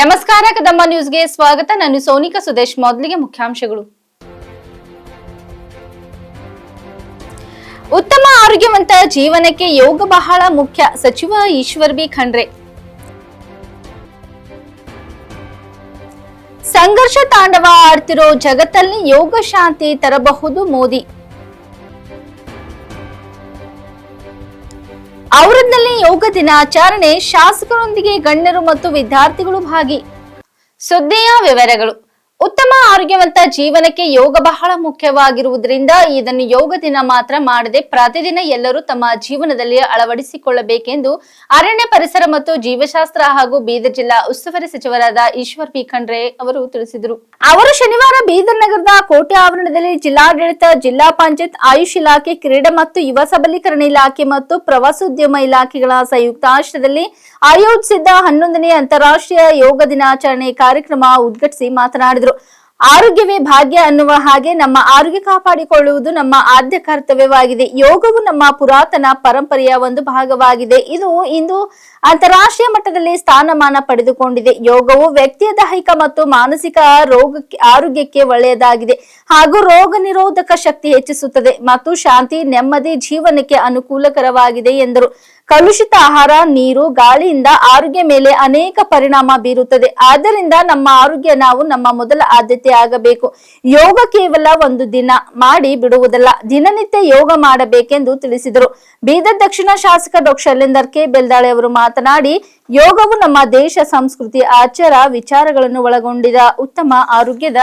ನಮಸ್ಕಾರ, ಕದಂಬ ನ್ಯೂಸ್ಗೆ ಸ್ವಾಗತ. ನಾನು ಸೋನಿಕಾ ಸುದೇಶ್, ಮೊದಲಿಗೆ ಮುಖ್ಯಾಂಶಗಳು. ಉತ್ತಮ ಆರೋಗ್ಯವಂತ ಜೀವನಕ್ಕೆ ಯೋಗ ಬಹಳ ಮುಖ್ಯ. ಸಚಿವ ಈಶ್ವರ್ ಬಿ ಖಂಡ್ರೆ. ಸಂಘರ್ಷ ತಾಂಡವ ಆಡ್ತಿರೋ ಜಗತ್ತಲ್ಲಿ ಯೋಗ ಶಾಂತಿ ತರಬಹುದು ಮೋದಿ. ಔರದ್ನಲ್ಲಿ ಯೋಗ ದಿನಾಚರಣೆ ಶಾಸಕರೊಂದಿಗೆ ಗಣ್ಯರು ಮತ್ತು ವಿದ್ಯಾರ್ಥಿಗಳು ಭಾಗಿ. ಸುದ್ದಿಯ ವಿವರಗಳು. ಉತ್ತಮ ಆರೋಗ್ಯವಂತ ಜೀವನಕ್ಕೆ ಯೋಗ ಬಹಳ ಮುಖ್ಯವಾಗಿರುವುದರಿಂದ ಇದನ್ನು ಯೋಗ ದಿನ ಮಾತ್ರ ಮಾಡದೆ ಪ್ರತಿದಿನ ಎಲ್ಲರೂ ತಮ್ಮ ಜೀವನದಲ್ಲಿ ಅಳವಡಿಸಿಕೊಳ್ಳಬೇಕೆಂದು ಅರಣ್ಯ ಪರಿಸರ ಮತ್ತು ಜೀವಶಾಸ್ತ್ರ ಹಾಗೂ ಬೀದರ್ ಜಿಲ್ಲಾ ಉಸ್ತುವಾರಿ ಸಚಿವರಾದ ಈಶ್ವರ್ ಪಿ. ಅವರು ತಿಳಿಸಿದರು. ಅವರು ಶನಿವಾರ ಬೀದರ್ ನಗರದ ಕೋಟೆ ಆವರಣದಲ್ಲಿ ಜಿಲ್ಲಾಡಳಿತ, ಜಿಲ್ಲಾ ಪಂಚಾಯತ್, ಆಯುಷ್ ಇಲಾಖೆ, ಕ್ರೀಡೆ ಮತ್ತು ಯುವ ಸಬಲೀಕರಣ ಇಲಾಖೆ ಮತ್ತು ಪ್ರವಾಸೋದ್ಯಮ ಇಲಾಖೆಗಳ ಸಂಯುಕ್ತಾಶ್ರಯದಲ್ಲಿ ಆಯೋಜಿಸಿದ್ದ ಹನ್ನೊಂದನೇ ಅಂತಾರಾಷ್ಟ್ರೀಯ ಯೋಗ ದಿನಾಚರಣೆ ಕಾರ್ಯಕ್ರಮ ಉದ್ಘಾಟಿಸಿ ಮಾತನಾಡಿದರು. ಆರೋಗ್ಯವೇ ಭಾಗ್ಯ ಅನ್ನುವ ಹಾಗೆ ನಮ್ಮ ಆರೋಗ್ಯ ಕಾಪಾಡಿಕೊಳ್ಳುವುದು ನಮ್ಮ ಆದ್ಯ ಕರ್ತವ್ಯವಾಗಿದೆ. ಯೋಗವು ನಮ್ಮ ಪುರಾತನ ಪರಂಪರೆಯ ಒಂದು ಭಾಗವಾಗಿದೆ. ಇದು ಇಂದು ಅಂತಾರಾಷ್ಟ್ರೀಯ ಮಟ್ಟದಲ್ಲಿ ಸ್ಥಾನಮಾನ ಪಡೆದುಕೊಂಡಿದೆ. ಯೋಗವು ವ್ಯಕ್ತಿಯ ದೈಹಿಕ ಮತ್ತು ಮಾನಸಿಕ ರೋಗಕ್ಕೆ, ಆರೋಗ್ಯಕ್ಕೆ ಒಳ್ಳೆಯದಾಗಿದೆ. ಹಾಗೂ ರೋಗ ನಿರೋಧಕ ಶಕ್ತಿ ಹೆಚ್ಚಿಸುತ್ತದೆ ಮತ್ತು ಶಾಂತಿ, ನೆಮ್ಮದಿ, ಜೀವನಕ್ಕೆ ಅನುಕೂಲಕರವಾಗಿದೆ ಎಂದರು. ಕಲುಷಿತ ಆಹಾರ, ನೀರು, ಗಾಳಿಯಿಂದ ಆರೋಗ್ಯ ಮೇಲೆ ಅನೇಕ ಪರಿಣಾಮ ಬೀರುತ್ತದೆ. ಆದ್ದರಿಂದ ನಮ್ಮ ಆರೋಗ್ಯ ನಾವು ನಮ್ಮ ಮೊದಲ ಆದ್ಯತೆ ಆಗಬೇಕು. ಯೋಗ ಕೇವಲ ಒಂದು ದಿನ ಮಾಡಿ ಬಿಡುವುದಲ್ಲ, ದಿನನಿತ್ಯ ಯೋಗ ಮಾಡಬೇಕೆಂದು ತಿಳಿಸಿದರು. ಬೀದರ್ ದಕ್ಷಿಣ ಶಾಸಕ ಡಾಕ್ಟರ್ ಶೈಲೇಂದರ್ ಕೆ. ಬೆಲ್ದಾಳೆ ಅವರು ಮಾತನಾಡಿ ಯೋಗವು ನಮ್ಮ ದೇಶ, ಸಂಸ್ಕೃತಿ, ಆಚಾರ, ವಿಚಾರಗಳನ್ನು ಒಳಗೊಂಡಿದ ಉತ್ತಮ ಆರೋಗ್ಯದ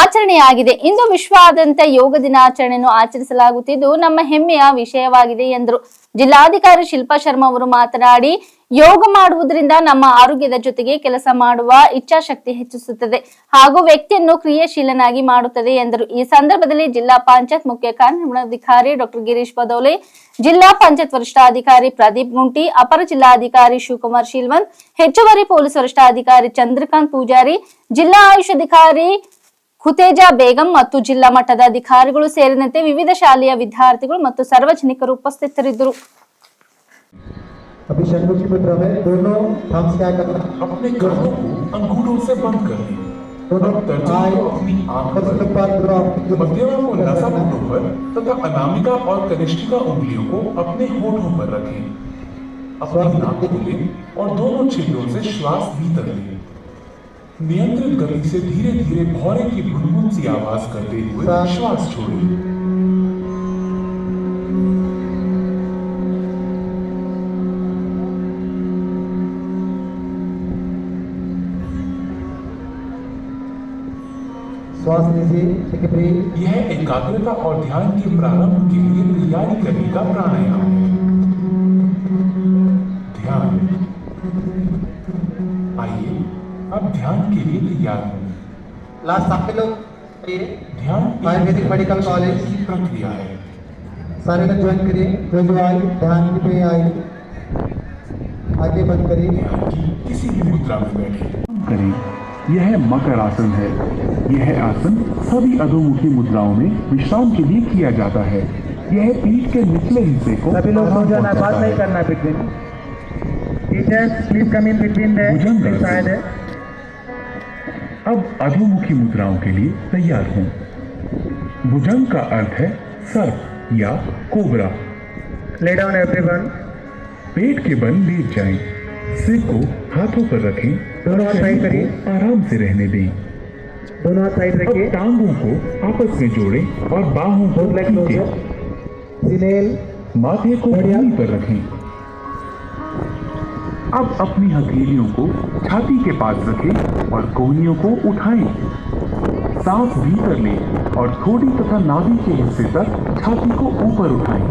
ಆಚರಣೆಯಾಗಿದೆ. ಇಂದು ವಿಶ್ವಾದ್ಯಂತ ಯೋಗ ದಿನಾಚರಣೆಯನ್ನು ಆಚರಿಸಲಾಗುತ್ತಿದ್ದು, ನಮ್ಮ ಹೆಮ್ಮೆಯ ವಿಷಯವಾಗಿದೆ ಎಂದರು. ಜಿಲ್ಲಾಧಿಕಾರಿ ಶಿಲ್ಪಾ ಶರ್ಮಾ ಅವರು ಮಾತನಾಡಿ ಯೋಗ ಮಾಡುವುದರಿಂದ ನಮ್ಮ ಆರೋಗ್ಯದ ಜೊತೆಗೆ ಕೆಲಸ ಮಾಡುವ ಇಚ್ಛಾಶಕ್ತಿ ಹೆಚ್ಚಿಸುತ್ತದೆ ಹಾಗೂ ವ್ಯಕ್ತಿಯನ್ನು ಕ್ರಿಯಾಶೀಲನಾಗಿ ಮಾಡುತ್ತದೆ ಎಂದರು. ಈ ಸಂದರ್ಭದಲ್ಲಿ ಜಿಲ್ಲಾ ಪಂಚಾಯತ್ ಮುಖ್ಯ ಕಾರ್ಯನಿರ್ವಹಣಾಧಿಕಾರಿ ಡಾಕ್ಟರ್ ಗಿರೀಶ್ ಬದೌಲೆ, ಜಿಲ್ಲಾ ಪಂಚಾಯತ್ ವರಿಷ್ಠಾಧಿಕಾರಿ ಪ್ರದೀಪ್ ಗುಂಟಿ, ಅಪರ ಜಿಲ್ಲಾಧಿಕಾರಿ ಶಿವಕುಮಾರ್ ಶೀಲ್ವಂತ್, ಹೆಚ್ಚುವರಿ ಪೊಲೀಸ್ ವರಿಷ್ಠಾಧಿಕಾರಿ ಚಂದ್ರಕಾಂತ್ ಪೂಜಾರಿ, ಜಿಲ್ಲಾ ಆಯುಷ್ ಅಧಿಕಾರಿ ಖುತೇಜಾ ಬೇಗಂ ಮತ್ತು ಜಿಲ್ಲಾ ಮಟ್ಟದ ಅಧಿಕಾರಿಗಳು ಸೇರಿದಂತೆ ವಿವಿಧ ಶಾಲೆಯ ವಿದ್ಯಾರ್ಥಿಗಳು ಮತ್ತು ಸಾರ್ವಜನಿಕರು ಉಪಸ್ಥಿತರಿದ್ದರು. अभी षणमुखी मुद्रा में दोनों थम्स क्या करना अपने गर्दों को अंगूठों से बंद कर दोनों अपनी आँख मतलब पर करो आपकी मध्यमा को नासापुटों पर तथा अनामिका और कनिष्ठिका उंगलियों को अपने होठों पर रखें। अपनी नाक खोलें और दोनों छिद्रों से श्वास भीतर लें। नियंत्रित गति से धीरे धीरे भौरे की भुनभुन सी आवाज़ करते हुए श्वास छोड़ें। श्वास लीजिए यह एकाग्रता और ध्यान के प्रारंभ के लिए तैयारी करने का प्राणायाम है। ध्यान। आइए अब ध्यान के लिए तैयार हों। लास्ट आप लोग ध्यान आयुर्वेदिक मेडिकल कॉलेज। की प्रक्रिया है। सारे लोग ज्वाइन करिए जो जो आए ध्यान पे आए। आगे बंद करिए। किसी भी मुद्रा में बैठे। करें। यह मकर आसन है। यह आसन सभी अधोमुखी मुद्राओं में विश्राम के लिए किया जाता है। यह पीठ के निचले हिस्से को सभी लोग जाना बात नहीं करना between teachers please come in between the है। अब अधोमुखी मुद्राओं के लिए तैयार हों। भुजंग का अर्थ है सर्प या कोबरा। ले डाउन एवरीवन पेट के बल लेट जाएँ, सिर को हाथों पर रखें दोनों हाथ साइड करिए। आराम से रहने दें। दोनों हाथ साइड रखिए टांगों को आपस में जोड़ें और बाहों को. जिनेल माथे को। भूमि पर रखें। अब अपनी हथेलियों को छाती के पास रखें और कोहनियों को उठाएँ। सांस भीतर लें और थोड़ी तथा नाभि के हिस्से तक छाती को ऊपर उठाएँ।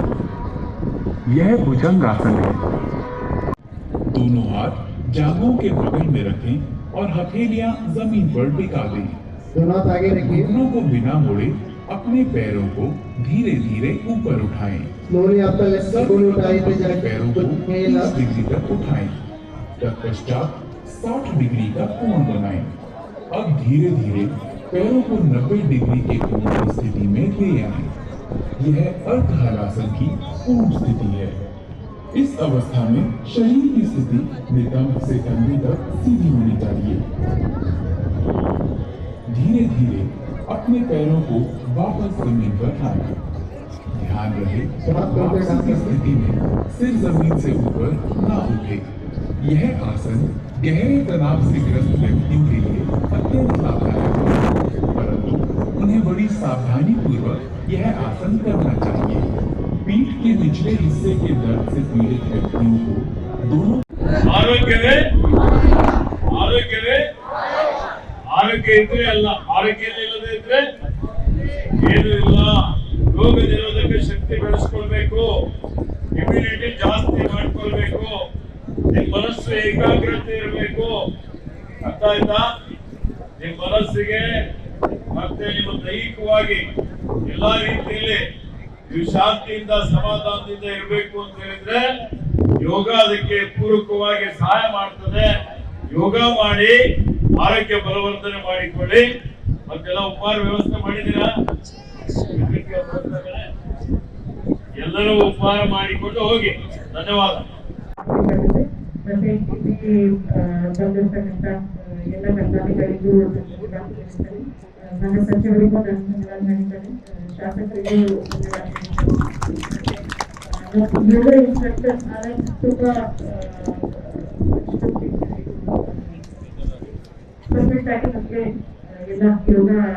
यह भुजंग आसन है। दोनों हाथ जांघों के बगल में रखें और हथेलियाँ ज़मीन पर टिका दें। दोनों आगे रखिए। घुटनों को बिना मोड़े अपने पैरों को धीरे धीरे ऊपर उठाएँ। स्लोली पैरों को जाए 30 डिग्री तक उठाएँ। तत्पश्चात 60 डिग्री का कोण बनाएँ। अब धीरे धीरे पैरों को 90 डिग्री के कोण की स्थिति में ले आएँ। यह अर्ध हलासन की पूर्ण स्थिति है। इस अवस्था में शरीर की स्थिति नितंब से कंधे तक सीधी होनी चाहिए। धीरे धीरे अपने पैरों को वापस ज़मीन पर लाना ध्यान रहे की स्थिति में सिर ज़मीन से ऊपर ना उठे। यह आसन गहरे तनाव से ग्रस्त व्यक्तियों के लिए अत्यंत लाभदायक है। परंतु उन्हें बड़ी सावधानी पूर्वक यह आसन करना चाहिए। पीठ के निचले हिस्से के दर्द से पीड़ित व्यक्तियों को दोनों ಆರೋಗ್ಯವೇ ಆರೋಗ್ಯವೇ ಆರೋಗ್ಯ ಇದ್ರೆ ಅಲ್ಲ ಆರೋಗ್ಯ ಇಲ್ಲದೆ ಇದ್ರೆ ಏನು ಇಲ್ಲ ರೋಗ ನಿರೋಧಕ ಶಕ್ತಿ ಬೆಳೆಸ್ಕೊಳ್ಬೇಕು ಇಮ್ಯುನಿಟಿ ಜಾಸ್ತಿ ಮಾಡ್ಕೊಳ್ಬೇಕು ನಿಮ್ ಮನಸ್ಸು ಏಕಾಗ್ರತೆ ಇರಬೇಕು ಅರ್ಥ ಆಯ್ತಾ ನಿಮ್ ಮನಸ್ಸಿಗೆ ಮತ್ತೆ ನಿಮ್ಮ ದೈಹಿಕವಾಗಿ ಎಲ್ಲಾ ರೀತಿಯಲ್ಲಿ ನೀವು ಶಾಂತಿಯಿಂದ ಸಮಾಧಾನದಿಂದ ಇರಬೇಕು ಅಂತ ಹೇಳಿದ್ರೆ ಯೋಗ ಅದಕ್ಕೆ ಪೂರಕವಾಗಿ ಸಹಾಯ ಮಾಡ್ತದೆ. ಯೋಗ ಮಾಡಿ, ಆರೋಗ್ಯ ಬಲವರ್ಧನೆ ಮಾಡಿಕೊಳ್ಳಿ. ಮತ್ತೆಲ್ಲ ಉಪಹಾರ ವ್ಯವಸ್ಥೆ ಮಾಡಿದ್ದೀರಾ? ಎಲ್ಲರೂ ಉಪಹಾರ ಮಾಡಿಕೊಂಡು ಹೋಗಿ. ಧನ್ಯವಾದ. ಎಲ್ಲ ನನ್ನ ಸಚಿವರಿಗೂ ನನ್ನ ಆ, ಶಾಸಕರಿಗೂ ಧನ್ಯವಾದಗಳು. ಆ, ಮತ್ತು ಯೋಗ ಇನ್ಸ್ಟ್ರಕ್ಟರ್ ಆನಂದ್ ತುಂಬಾ ಪರ್ಫೆಕ್ಟ್ ಆಗಿ ನಮಗೆ ಆ, ಎಲ್ಲ ಯೋಗ ಆ,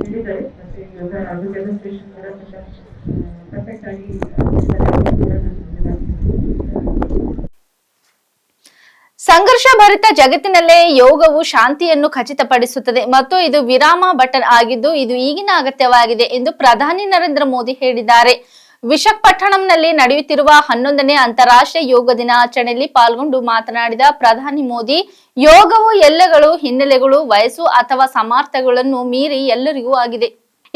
ಹೇಳಿದ್ದಾರೆ ಮತ್ತೆ ಯೋಗ ಅದು ಡೆಮೋನ್ಸ್ಟ್ರೇಷನ್ ಕೂಡ ತುಂಬಾ ಪರ್ಫೆಕ್ಟ್ ಆಗಿ ಆ, ಮಾಡಿದ್ದಾರೆ. ಕೂಡ ನಾನು ಧನ್ಯವಾದಗಳು. ಸಂಘರ್ಷ ಭರಿತ ಜಗತ್ತಿನಲ್ಲೇ ಯೋಗವು ಶಾಂತಿಯನ್ನು ಖಚಿತಪಡಿಸುತ್ತದೆ ಮತ್ತು ಇದು ವಿರಾಮ ಬಟನ್ ಆಗಿದ್ದು ಇದು ಈಗಿನ ಅಗತ್ಯವಾಗಿದೆ ಎಂದು ಪ್ರಧಾನಿ ನರೇಂದ್ರ ಮೋದಿ ಹೇಳಿದ್ದಾರೆ. ವಿಶಾಖಪಟ್ಟಣಂನಲ್ಲಿ ನಡೆಯುತ್ತಿರುವ ಹನ್ನೊಂದನೇ ಅಂತಾರಾಷ್ಟ್ರೀಯ ಯೋಗ ದಿನಾಚರಣೆಯಲ್ಲಿ ಪಾಲ್ಗೊಂಡು ಮಾತನಾಡಿದ ಪ್ರಧಾನಿ ಮೋದಿ, ಯೋಗವು ಎಲ್ಲಗಳು ಹಿನ್ನೆಲೆಗಳು, ವಯಸ್ಸು ಅಥವಾ ಸಮರ್ಥಗಳನ್ನು ಮೀರಿ ಎಲ್ಲರಿಗೂ ಆಗಿದೆ.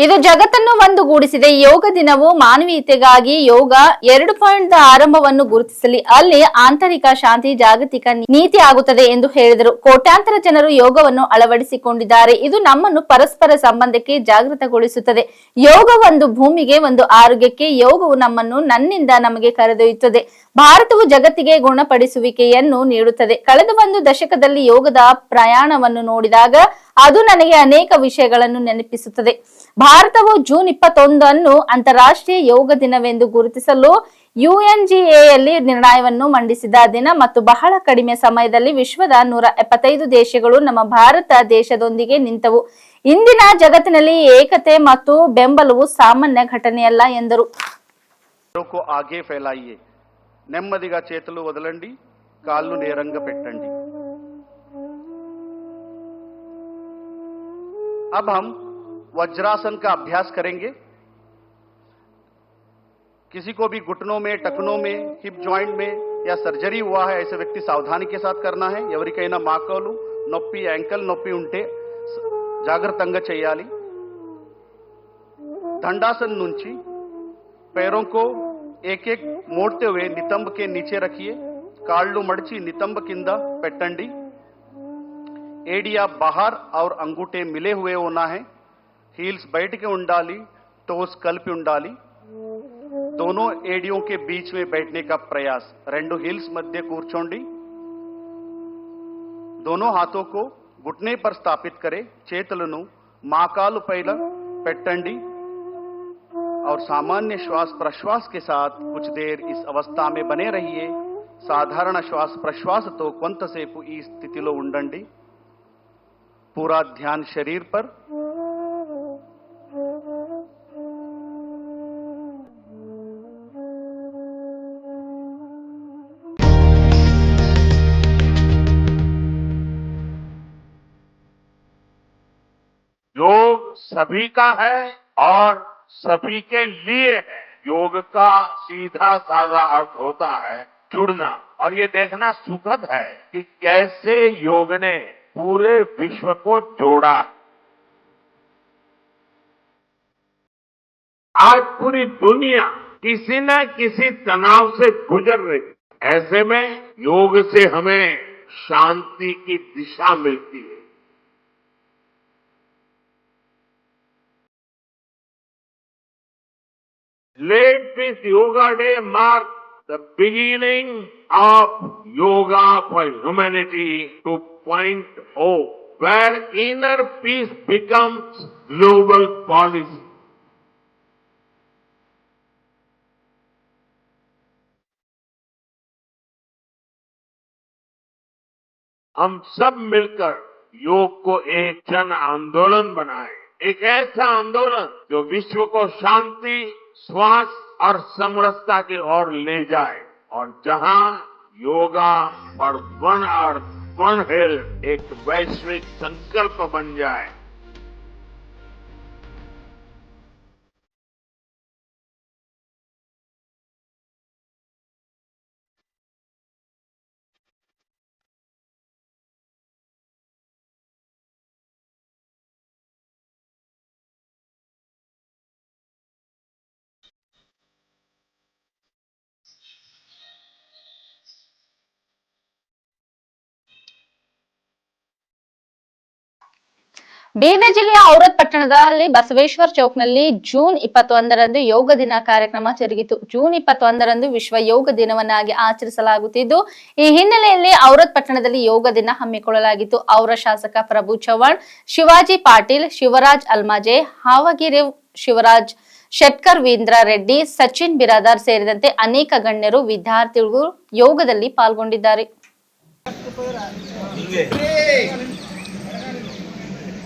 ಇದು ಜಗತ್ತನ್ನು ಒಂದುಗೂಡಿಸಿದೆ. ಯೋಗ ದಿನವು ಮಾನವೀಯತೆಗಾಗಿ ಯೋಗ ಎರಡು ಪಾಯಿಂಟ್ ಆರಂಭವನ್ನು ಗುರುತಿಸಲಿ. ಅಲ್ಲಿ ಆಂತರಿಕ ಶಾಂತಿ, ಜಾಗತಿಕ ನೀತಿ ಆಗುತ್ತದೆ ಎಂದು ಹೇಳಿದರು. ಕೋಟ್ಯಾಂತರ ಜನರು ಯೋಗವನ್ನು ಅಳವಡಿಸಿಕೊಂಡಿದ್ದಾರೆ. ಇದು ನಮ್ಮನ್ನು ಪರಸ್ಪರ ಸಂಬಂಧಕ್ಕೆ ಜಾಗೃತಗೊಳಿಸುತ್ತದೆ. ಯೋಗ ಒಂದು ಭೂಮಿಗೆ, ಒಂದು ಆರೋಗ್ಯಕ್ಕೆ, ಯೋಗವು ನಮ್ಮನ್ನು ನನ್ನಿಂದ ನಮಗೆ ಕರೆದೊಯ್ಯುತ್ತದೆ. ಭಾರತವು ಜಗತ್ತಿಗೆ ಗುಣಪಡಿಸುವಿಕೆಯನ್ನು ನೀಡುತ್ತದೆ. ಕಳೆದ ಒಂದು ದಶಕದಲ್ಲಿ ಯೋಗದ ಪ್ರಯಾಣವನ್ನು ನೋಡಿದಾಗ ಅದು ನನಗೆ ಅನೇಕ ವಿಷಯಗಳನ್ನು ನೆನಪಿಸುತ್ತದೆ. ಭಾರತವು ಜೂನ್ ಇಪ್ಪತ್ತೊಂದನ್ನು ಅಂತಾರಾಷ್ಟ್ರೀಯ ಯೋಗ ದಿನವೆಂದು ಗುರುತಿಸಲು ಯುಎನ್ಜಿಎಯಲ್ಲಿ ನಿರ್ಣಯವನ್ನು ಮಂಡಿಸಿದ ದಿನ ಮತ್ತು ಬಹಳ ಕಡಿಮೆ ಸಮಯದಲ್ಲಿ ವಿಶ್ವದ ನೂರ ಎಪ್ಪತ್ತೈದು ದೇಶಗಳು ನಮ್ಮ ಭಾರತ ದೇಶದೊಂದಿಗೆ ನಿಂತವು ಇಂದಿನ ಜಗತ್ತಿನಲ್ಲಿ ಏಕತೆ ಮತ್ತು ಬೆಂಬಲವು ಸಾಮಾನ್ಯ ಘಟನೆಯಲ್ಲ ಎಂದರು को आगे फैलाइए నెమ్మదిగా చేతులు వదలండి కాళ్ళు నేరంగా పెట్టండి अब हम वज्रासन का अभ्यास करेंगे। किसी को भी घुटनों में, टखनों में, हिप जॉइंट में या सर्जरी हुआ है, ऐसे व्यक्ति सावधानी के साथ करना है। ఎవరికైనా नोपी एंकल, नोपी నొప్పి ఉంటే జాగ్రత్తగా చేయాలి दंडासन नुंची, पैरों को एक एक मोड़ते हुए नितंब के नीचे रखिए। काल्लू मड़ची, नितंब किंदा, पेटंडी। एडिया बाहर और अंगूठे मिले हुए होना है। हील्स బయట के ఉండాలి టోస్ కలిపి ఉండాలి दोनों एडियों के बीच में बैठने का प्रयास రెండు హిల్స్ మధ్య కూర్చోండి दोनों हाथों को घुटने पर स्थापित करें చేతులను మాకాలు పైన పెట్టండి और सामान्य श्वास प्रश्वास के साथ कुछ देर इस अवस्था में बने रहिए సాధారణ శ్వాస ప్రశ్వాసతో కొంతసేపు ఈ స్థితిలో ఉండండి पूरा ध्यान शरीर पर सभी का है और सभी के लिए है। योग का सीधा साधा अर्थ होता है जुड़ना। और ये देखना सुखद है कि कैसे योग ने पूरे विश्व को जोड़ा। आज पूरी दुनिया किसी न किसी तनाव से गुजर रही। ऐसे में योग से हमें शांति की दिशा मिलती है। Let this Yoga Day mark the beginning of Yoga for Humanity 2.0, where inner peace becomes global policy. हम सब मिलकर योग को एक जन आंदोलन बनाए एक ऐसा आंदोलन जो विश्व को शांति स्वास्थ्य और समरसता की ओर ले जाए। और जहाँ योगा और वन अर्थ वन हेल्थ एक वैश्विक संकल्प बन जाए। ಬೀದರ್ ಜಿಲ್ಲೆಯ ಔರತ್ ಪಟ್ಟಣದಲ್ಲಿ ಬಸವೇಶ್ವರ ಚೌಕ್ನಲ್ಲಿ ಜೂನ್ ಇಪ್ಪತ್ತೊಂದರಂದು ಯೋಗ ದಿನ ಕಾರ್ಯಕ್ರಮ ಜರುಗಿತು. ಜೂನ್ ಇಪ್ಪತ್ತೊಂದರಂದು ವಿಶ್ವ ಯೋಗ ದಿನವನ್ನಾಗಿ ಆಚರಿಸಲಾಗುತ್ತಿದ್ದು, ಈ ಹಿನ್ನೆಲೆಯಲ್ಲಿ ಔರತ್ ಪಟ್ಟಣದಲ್ಲಿ ಯೋಗ ದಿನ ಹಮ್ಮಿಕೊಳ್ಳಲಾಗಿತ್ತು. ಔರ ಶಾಸಕ ಪ್ರಭು ಚವ್ಹಾಣ್, ಶಿವಾಜಿ ಪಾಟೀಲ್, ಶಿವರಾಜ್ ಅಲ್ಮಾಜೆ, ಹಾವಗಿರಿ ಶಿವರಾಜ್, ಶೆಟ್ಕರ್ ವೀಂದ್ರ ರೆಡ್ಡಿ, ಸಚಿನ್ ಬಿರಾದಾರ್ ಸೇರಿದಂತೆ ಅನೇಕ ಗಣ್ಯರು, ವಿದ್ಯಾರ್ಥಿಗಳು ಯೋಗದಲ್ಲಿ ಪಾಲ್ಗೊಂಡಿದ್ದಾರೆ.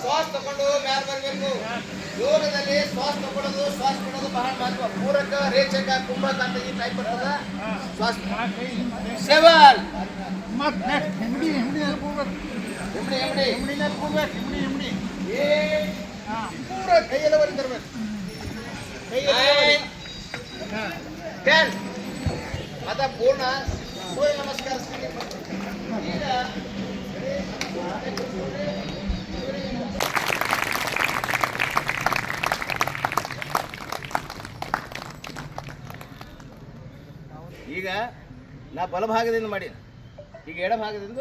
ಶ್ವಾಸ ತಗೊಂಡು ಮ್ಯಾಲ ಬರಬೇಕು. ಯೋಗದಲ್ಲಿ ಶ್ವಾಸ ತಗೊಳ್ಳೋದು ಶ್ವಾಸ ಬಿಡೋದು ಬಹಳ ಮಹತ್ವ. ಪೂರಕ ರೇಚಕ ಕುಂಭಕ ಅಂತ ಈ ಟೈಪ್ ಬರ್ತದ ಶ್ವಾಸ. ಸೆವೆನ್ ಎಮ್ಡಿ ಎಮ್ಡಿ ಏಟ್ ಪೂರ ಕೈಯೆಲ್ಲ ಬರೀ ತರಬೇಕು ಟೆನ್. ಅದ ಪೂರ್ಣ. ಸೂರ್ಯ ನಮಸ್ಕಾರ ಈಗ ಈಗ ನಾ ಬಲಭಾಗದಿಂದ ಮಾಡಿ ಈಗ ಎಡಭಾಗದಿಂದ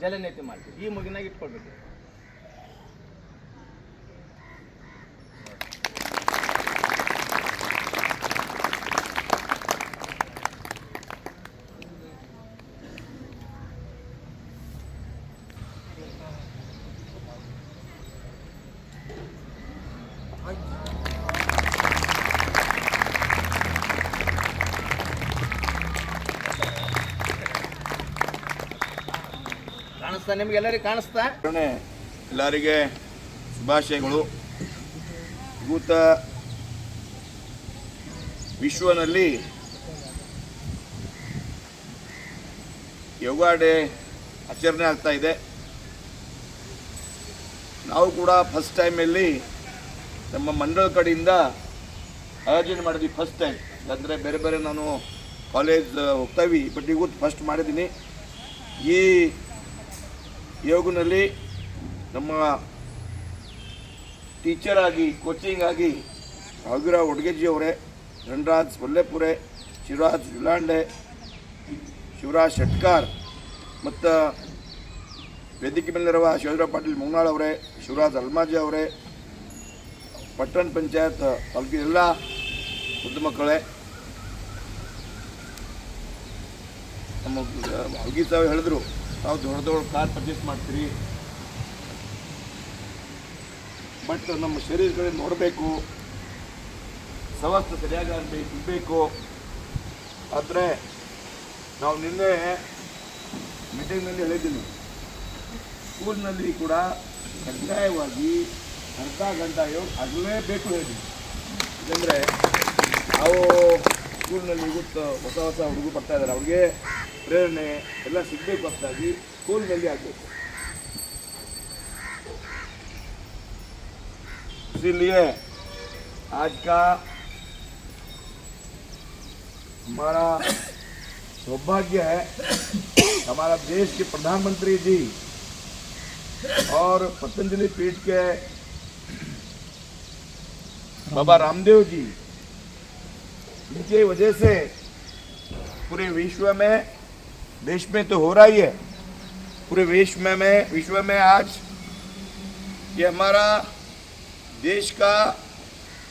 ಜಲನೇತಿ ಮಾಡ್ತೀವಿ ಈ ಮುಗಿನಾಗ ಇಟ್ಕೊಳ್ಬೇಕು. ಕಾಣಿಸ್ತಾ, ನಿಮ್ಗೆ ಎಲ್ಲರಿಗೂ ಕಾಣಿಸ್ತಾ? ಎಲ್ಲರಿಗೆ ಶುಭಾಶಯಗಳು. ಭೂತ ವಿಶ್ವನಲ್ಲಿ ಯೋಗಾಡೆ ಆಚರಣೆ ಆಗ್ತಾ ಇದೆ. ನಾವು ಕೂಡ ಫಸ್ಟ್ ಟೈಮಲ್ಲಿ ನಮ್ಮ ಮಂಡಳ ಕಡೆಯಿಂದ ಆಯೋಜನೆ ಮಾಡಿದ್ವಿ ಫಸ್ಟ್ ಟೈಮ್ ಅಂದರೆ ಬೇರೆ ಬೇರೆ ನಾನು ಕಾಲೇಜ್ ಹೋಗ್ತಾವಿ ಬಟ್ ಇವತ್ತು ಫಸ್ಟ್ ಮಾಡಿದ್ದೀನಿ. ಈ ಯೋಗನಲ್ಲಿ ನಮ್ಮ ಟೀಚರ್ ಆಗಿ ಕೋಚಿಂಗ್ ಆಗಿ ಒಡ್ಗೆಜ್ಜಿ ಅವರೇ ಧನರಾಜ್ ಸೊಲ್ಲೆಪುರೆ ಶಿವರಾಜ್ ಜುಲಾಂಡೆ, ಶಿವರಾಜ್ ಶೆಟ್ಕಾರ್, ಮತ್ತು ವೇದಿಕೆ ಮೇಲಿರುವ ಶಿವರಾಜ್ ಪಾಟೀಲ್ ಮುಂಗಾಳ್ ಅವರೇ, ಶಿವರಾಜ್ ಅಲ್ಮಾಜಿ ಅವರೇ, ಪಟ್ಟಣ ಪಂಚಾಯತ್ ತಾಲೂಕಿನ ಎಲ್ಲ ಮುದ್ದು ಮಕ್ಕಳೇ, ನಮ್ಮ ತಾವು ಹೇಳಿದ್ರು. ನಾವು ದೊಡ್ಡ ದೊಡ್ಡ ಕಾರ್ ಪರ್ಚೇಸ್ ಮಾಡ್ತೀರಿ. ಬಟ್ ನಮ್ಮ ಶರೀರಗಳೇ ನೋಡಬೇಕು. ಸಮಸ್ತ ಸರಿಯಾಗಿ ಇರಬೇಕು ಆದರೆ ನಾವು ನಿನ್ನೆ ಮೀಟಿಂಗ್ನಲ್ಲಿ ಹೇಳಿದ್ದೀನಿ. ಸ್ಕೂಲ್ನಲ್ಲಿ ಕೂಡ ಕಡ್ಡಾಯವಾಗಿ ಅರ್ಧ ಗಂಟೆ ಯೋಗ ಆಗಲೇಬೇಕು ಹೇಳಿದ್ದೀನಿ. ಯಾಕಂದರೆ ನಾವು ಸ್ಕೂಲ್ನಲ್ಲಿ ಇವತ್ತು ಹೊಸ ಹೊಸ ಹುಡುಗರು ಬರ್ತಾ ಇದ್ದಾರೆ ಅವ್ರಿಗೆ ಪ್ರೇರಣೆ ಎಲ್ಲ ಸಿಗಬೇಕು ಅಂತಾಗಿ ಸ್ಕೂಲ್ನಲ್ಲಿ ಆಗಬೇಕು इसीलिए आज का हमारा सौभाग्य है हमारा देश के प्रधानमंत्री जी और पतंजलि पीठ के बाबा रामदेव जी इनके वजह से पूरे विश्व में देश में तो हो रहा ही है। पूरे विश्व में, में विश्व में आज ये हमारा देश का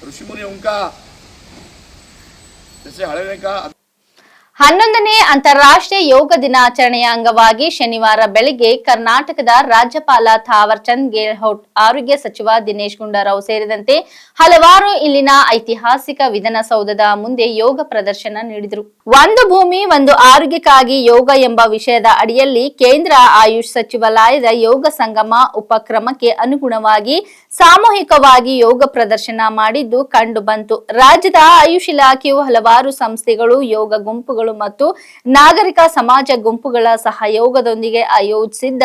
ऋषि मुनि उनका जैसे हड़वे का ಹನ್ನೊಂದನೇ ಅಂತಾರಾಷ್ಟ್ರೀಯ ಯೋಗ ದಿನಾಚರಣೆಯ ಅಂಗವಾಗಿ ಶನಿವಾರ ಬೆಳಗ್ಗೆ ಕರ್ನಾಟಕದ ರಾಜ್ಯಪಾಲ ಥಾವರ್ ಚಂದ್ ಗೆಹ್ಲೋಟ್, ಆರೋಗ್ಯ ಸಚಿವ ದಿನೇಶ್ ಗುಂಡಾರಾವ್ ಸೇರಿದಂತೆ ಹಲವಾರು ಇಲ್ಲಿನ ಐತಿಹಾಸಿಕ ವಿಧಾನಸೌಧದ ಮುಂದೆ ಯೋಗ ಪ್ರದರ್ಶನ ನೀಡಿದರು. ಒಂದು ಭೂಮಿ, ಒಂದು ಆರೋಗ್ಯಕ್ಕಾಗಿ ಯೋಗ ಎಂಬ ವಿಷಯದ ಅಡಿಯಲ್ಲಿ ಕೇಂದ್ರ ಆಯುಷ್ ಸಚಿವಾಲಯದ ಯೋಗ ಸಂಗಮ ಉಪಕ್ರಮಕ್ಕೆ ಅನುಗುಣವಾಗಿ ಸಾಮೂಹಿಕವಾಗಿ ಯೋಗ ಪ್ರದರ್ಶನ ಮಾಡಿದ್ದು ಕಂಡುಬಂತು. ರಾಜ್ಯದ ಆಯುಷ್ ಇಲಾಖೆಯು ಹಲವಾರು ಸಂಸ್ಥೆಗಳು ಯೋಗ ಗುಂಪುಗಳು ಮತ್ತು ನಾಗರಿಕ ಸಮಾಜ ಗುಂಪುಗಳ ಸಹಯೋಗದೊಂದಿಗೆ ಆಯೋಜಿಸಿದ್ದ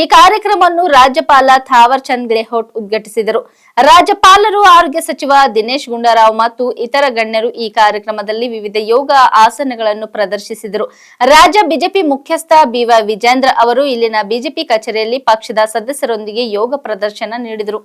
ಈ ಕಾರ್ಯಕ್ರಮವನ್ನು ರಾಜ್ಯಪಾಲ ಥಾವರ್ ಚಂದ್ ಗೆಹ್ಲೋಟ್ ಉದ್ಘಾಟಿಸಿದರು. ರಾಜ್ಯಪಾಲರು, ಆರೋಗ್ಯ ಸಚಿವ ದಿನೇಶ್ ಗುಂಡಾರಾವ್ ಮತ್ತು ಇತರ ಗಣ್ಯರು ಈ ಕಾರ್ಯಕ್ರಮದಲ್ಲಿ ವಿವಿಧ ಯೋಗ ಆಸನಗಳನ್ನು ಪ್ರದರ್ಶಿಸಿದರು. ರಾಜ್ಯ ಬಿಜೆಪಿ ಮುಖ್ಯಸ್ಥ ಬಿವೈ ವಿಜೇಂದ್ರ ಅವರು ಇಲ್ಲಿನ ಬಿಜೆಪಿ ಕಚೇರಿಯಲ್ಲಿ ಪಕ್ಷದ ಸದಸ್ಯರೊಂದಿಗೆ ಯೋಗ ಪ್ರದರ್ಶನ ನೀಡಿದರು.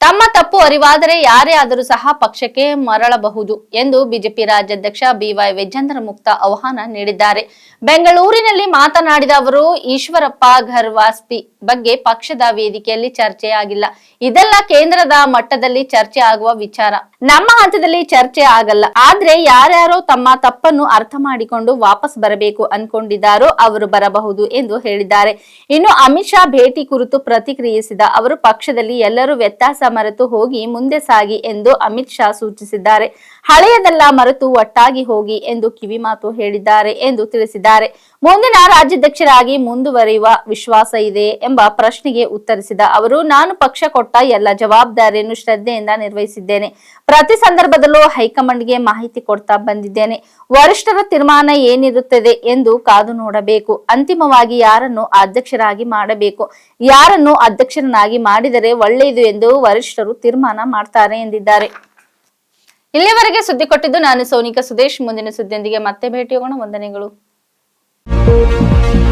ತಮ್ಮ ತಪ್ಪು ಅರಿವಾದರೆ ಯಾರೇ ಆದರೂ ಸಹ ಪಕ್ಷಕ್ಕೆ ಮರಳಬಹುದು ಎಂದು ಬಿಜೆಪಿ ರಾಜ್ಯಾಧ್ಯಕ್ಷ ಬಿವೈ ವಿಜೇಂದ್ರ ಮುಕ್ತ ಆಹ್ವಾನ ನೀಡಿದ್ದಾರೆ. ಬೆಂಗಳೂರಿನಲ್ಲಿ ಮಾತನಾಡಿದ ಅವರು, ಈಶ್ವರಪ್ಪ ಘರ್ವಾಸ್ಪಿ ಬಗ್ಗೆ ಪಕ್ಷದ ವೇದಿಕೆಯಲ್ಲಿ ಚರ್ಚೆಯಾಗಿಲ್ಲ. ಇದೆಲ್ಲ ಕೇಂದ್ರದ ಮಟ್ಟದಲ್ಲಿ ಚರ್ಚೆ ಆಗುವ ವಿಚಾರ. ನಮ್ಮ ಹಂತದಲ್ಲಿ ಚರ್ಚೆ ಆಗಲ್ಲ. ಆದ್ರೆ ಯಾರ್ಯಾರೋ ತಮ್ಮ ತಪ್ಪನ್ನು ಅರ್ಥ ಮಾಡಿಕೊಂಡು ವಾಪಸ್ ಬರಬೇಕು ಅನ್ಕೊಂಡಿದ್ದಾರೋ ಅವರು ಬರಬಹುದು ಎಂದು ಹೇಳಿದ್ದಾರೆ. ಇನ್ನು ಅಮಿತ್ ಶಾ ಭೇಟಿ ಕುರಿತು ಪ್ರತಿಕ್ರಿಯಿಸಿದ ಅವರು, ಪಕ್ಷದಲ್ಲಿ ಎಲ್ಲರೂ ವ್ಯತ್ಯಾಸ ಮರೆತು ಹೋಗಿ ಮುಂದೆ ಸಾಗಿ ಎಂದು ಅಮಿತ್ ಶಾ ಸೂಚಿಸಿದ್ದಾರೆ. ಹಳೆಯದೆಲ್ಲ ಮರೆತು ಒಟ್ಟಾಗಿ ಹೋಗಿ ಎಂದು ಕಿವಿಮಾತು ಹೇಳಿದ್ದಾರೆ ಎಂದು ತಿಳಿಸಿದ್ದಾರೆ. ಮುಂದಿನ ರಾಜ್ಯಾಧ್ಯಕ್ಷರಾಗಿ ಮುಂದುವರಿಯುವ ವಿಶ್ವಾಸ ಇದೆ ಎಂಬ ಪ್ರಶ್ನೆಗೆ ಉತ್ತರಿಸಿದ ಅವರು, ನಾನು ಪಕ್ಷ ಕೊಟ್ಟ ಎಲ್ಲ ಜವಾಬ್ದಾರಿಯನ್ನು ಶ್ರದ್ಧೆಯಿಂದ ನಿರ್ವಹಿಸಿದ್ದೇನೆ. ಪ್ರತಿ ಸಂದರ್ಭದಲ್ಲೂ ಹೈಕಮಾಂಡ್ಗೆ ಮಾಹಿತಿ ಕೊಡ್ತಾ ಬಂದಿದ್ದೇನೆ. ವರಿಷ್ಠರ ತೀರ್ಮಾನ ಏನಿರುತ್ತದೆ ಎಂದು ಕಾದು ನೋಡಬೇಕು. ಅಂತಿಮವಾಗಿ ಯಾರನ್ನು ಅಧ್ಯಕ್ಷರಾಗಿ ಮಾಡಬೇಕು? ಯಾರನ್ನು ಅಧ್ಯಕ್ಷರನ್ನಾಗಿ ಮಾಡಿದರೆ ಒಳ್ಳೆಯದು ಎಂದು ವರಿಷ್ಠರು ತೀರ್ಮಾನ ಮಾಡ್ತಾರೆ ಎಂದಿದ್ದಾರೆ. ಇಲ್ಲಿಯವರೆಗೆ ಸುದ್ದಿ ಕೊಟ್ಟಿದ್ದು ನಾನು ಸೋನಿಕಾ ಸುದೇಶ್. ಮುಂದಿನ ಸುದ್ದಿಯೊಂದಿಗೆ ಮತ್ತೆ ಭೇಟಿಯಾಗೋಣ. ವಂದನೆಗಳು. Música